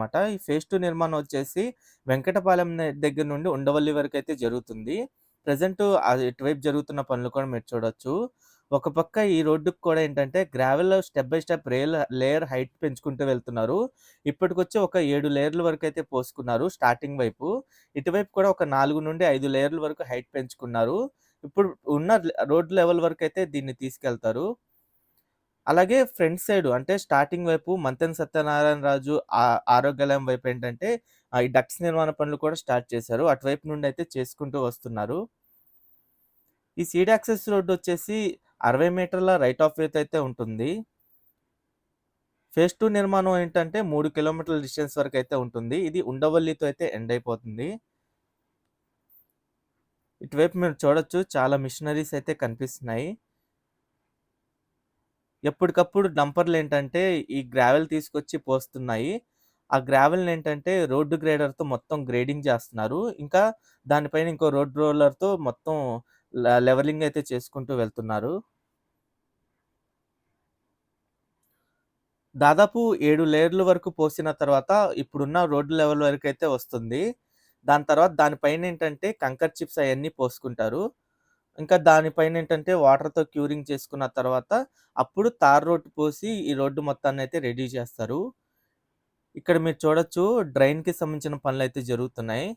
అనమాట ఈ phase two నిర్మాణం వచ్చేసి వెంకటపాలెం దగ్గర నుండి ఉండవల్లి వరకు అయితే జరుగుతుంది. ప్రజెంట్ ఇటువైపు జరుగుతున్న పనులు కూడా మీరు చూడొచ్చు. ఒక పక్క ఈ రోడ్డుకు కూడా ఏంటంటే గ్రావెల్ స్టెప్ బై స్టెప్ రేల్ లేయర్ హైట్ పెంచుకుంటూ వెళ్తున్నారు. ఇప్పటికొచ్చి ఒక ఏడు లేయర్ల అయితే పోసుకున్నారు స్టార్టింగ్ వైపు. ఇటువైపు కూడా ఒక 4-5 లేయర్ల వరకు హైట్ పెంచుకున్నారు. ఇప్పుడు ఉన్న రోడ్ లెవెల్ వరకు అయితే దీన్ని తీసుకెళ్తారు. అలాగే ఫ్రంట్ సైడ్ అంటే స్టార్టింగ్ వైపు మంతెన్ సత్యనారాయణ రాజు ఆ ఆరోగ్యాలయం వైపు ఏంటంటే ఈ డక్స్ నిర్మాణ పనులు కూడా స్టార్ట్ చేశారు. అటువైపు నుండి అయితే చేసుకుంటూ వస్తున్నారు. ఈ సీడ్ యాక్సెస్ రోడ్డు వచ్చేసి 60 మీటర్ల రైట్ ఆఫ్ వేత్ అయితే ఉంటుంది. ఫేజ్ టూ నిర్మాణం ఏంటంటే మూడు కిలోమీటర్ల డిస్టెన్స్ వరకు అయితే ఉంటుంది. ఇది ఉండవల్లితో అయితే ఎండ్ అయిపోతుంది. ఇటువైపు మీరు చూడొచ్చు చాలా మిషనరీస్ అయితే కనిపిస్తున్నాయి. ఎప్పటికప్పుడు డంపర్లు ఏంటంటే ఈ గ్రావెల్ తీసుకొచ్చి పోస్తున్నాయి. ఆ గ్రావెల్‌నేంటంటే రోడ్డు గ్రేడర్‌తో మొత్తం గ్రేడింగ్ చేస్తున్నారు. ఇంకా దానిపైన ఇంకో రోడ్ రోలర్‌తో మొత్తం ల లెవెలింగ్ అయితే చేసుకుంటూ వెళ్తున్నారు. దాదాపు ఏడు లేయర్ల వరకు పోసిన తర్వాత ఇప్పుడున్న రోడ్డు లెవెల్ వరకు అయితే వస్తుంది. దాని తర్వాత దానిపైన ఏంటంటే కంకర్ చిప్స్ అవన్నీ పోసుకుంటారు. ఇంకా దానిపైన ఏంటంటే వాటర్‌తో క్యూరింగ్ చేసుకున్న తర్వాత అప్పుడు తార్ రోడ్డు పోసి ఈ రోడ్డు మొత్తాన్ని అయితే రెడీ చేస్తారు. ఇక్కడ మీరు చూడొచ్చు డ్రైన్‌కి సంబంధించిన పనులైతే జరుగుతున్నాయి.